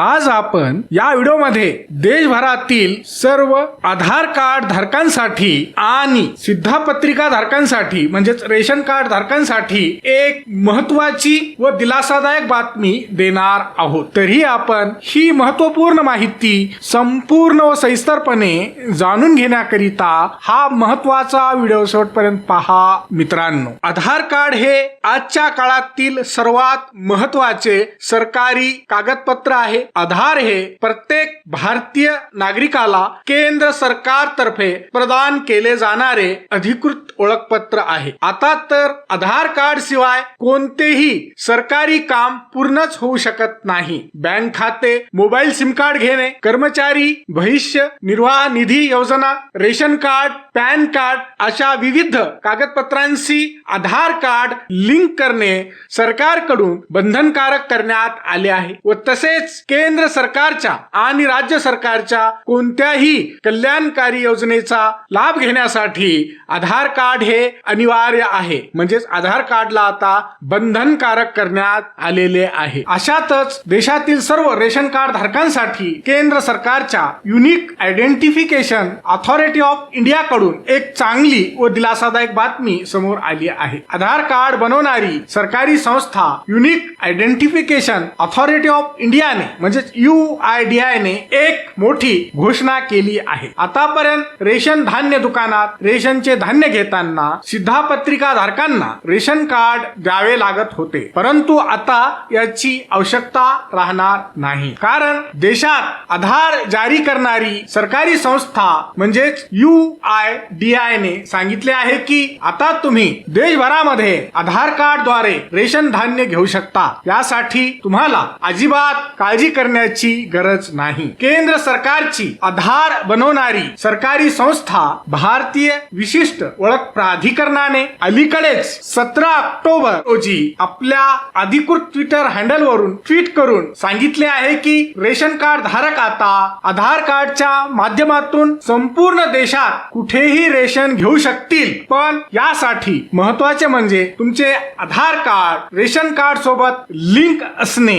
आज आपण या व्हिडिओमध्ये देशभरातील सर्व आधार कार्ड धारकांसाठी आणि सिद्धापत्रिका धारकांसाठी म्हणजेच रेशन कार्ड धारकांसाठी एक महत्वाची व दिलासादायक बातमी देणार आहोत. तरी आपण ही महत्त्वपूर्ण माहिती संपूर्ण व सविस्तरपणे जाणून घेण्याकरिता हा महत्त्वाचा व्हिडिओ शेवटपर्यंत पहा मित्रांनो. आधार कार्ड हे आजच्या काळातील सर्वात महत्त्वाचे सरकारी कागदपत्र आहे. आधार हे प्रत्येक भारतीय नागरिकाला केंद्र सरकारतर्फे प्रदान केले जाणारे अधिकृत ओळखपत्र आहे. आता तर आधार कार्ड शिवाय कोणतेही सरकारी काम पूर्णच होऊ शकत नाही. बँक खाते मोबाईल सिम कार्ड घेणे कर्मचारी भविष्य निर्वाह निधी योजना रेशन कार्ड पॅन कार्ड अशा विविध कागदपत्रांशी आधार कार्ड लिंक करणे सरकारकडून बंधनकारक करण्यात आले आहे व तसेच केंद्र सरकारच्या आणि राज्य सरकारच्या कोणत्याही कल्याणकारी योजनेचा लाभ घेण्यासाठी आधार कार्ड हे अनिवार्य आहे. म्हणजेच आधार कार्डला आता बंधनकारक करण्यात आलेले आहे. अशातच देशातील सर्व रेशन कार्ड धारकांसाठी केंद्र सरकारच्या unique identification authority of India कडून एक चांगली व दिलासादायक बातमी समोर आली आहे. आधार कार्ड बनवणारी सरकारी संस्था युनिक आयडेंटिफिकेशन ऑथॉरिटी ऑफ इंडियाने म्हणजेच यू आय डी आय ने एक मोठी घोषणा केली आहे. आतापर्यंत रेशन धान्य दुकानात रेशनचे धान्य घेताना सिद्धापत्रिका धारकांना रेशन कार्ड द्यावे लागत होते. परंतु आता याची आवश्यकता राहणार नाही. कारण देशात आधार जारी करणारी सरकारी संस्था म्हणजेच यू आय डी आय ने सांगितले आहे की आता तुम्ही देशभरामध्ये आधार कार्डद्वारे रेशन धान्य घेऊ शकता. यासाठी तुम्हाला अजिबात काळजी करण्याची गरज नाही. केंद्र सरकारची आधार बनवणारी सरकारी संस्था भारतीय विशिष्ट ओळख प्राधिकरणाने अलीकडेच सतरा ऑक्टोबर रोजी आपल्या अधिकृत ट्विटर हँडल वरून ट्विट करून सांगितले आहे की रेशन कार्ड धारक आता आधार कार्डच्या माध्यमातून संपूर्ण देशात कुठेही रेशन घेऊ शकतील. पण यासाठी महत्त्वाचे म्हणजे तुमचे आधार कार्ड रेशन कार्ड सोबत लिंक असणे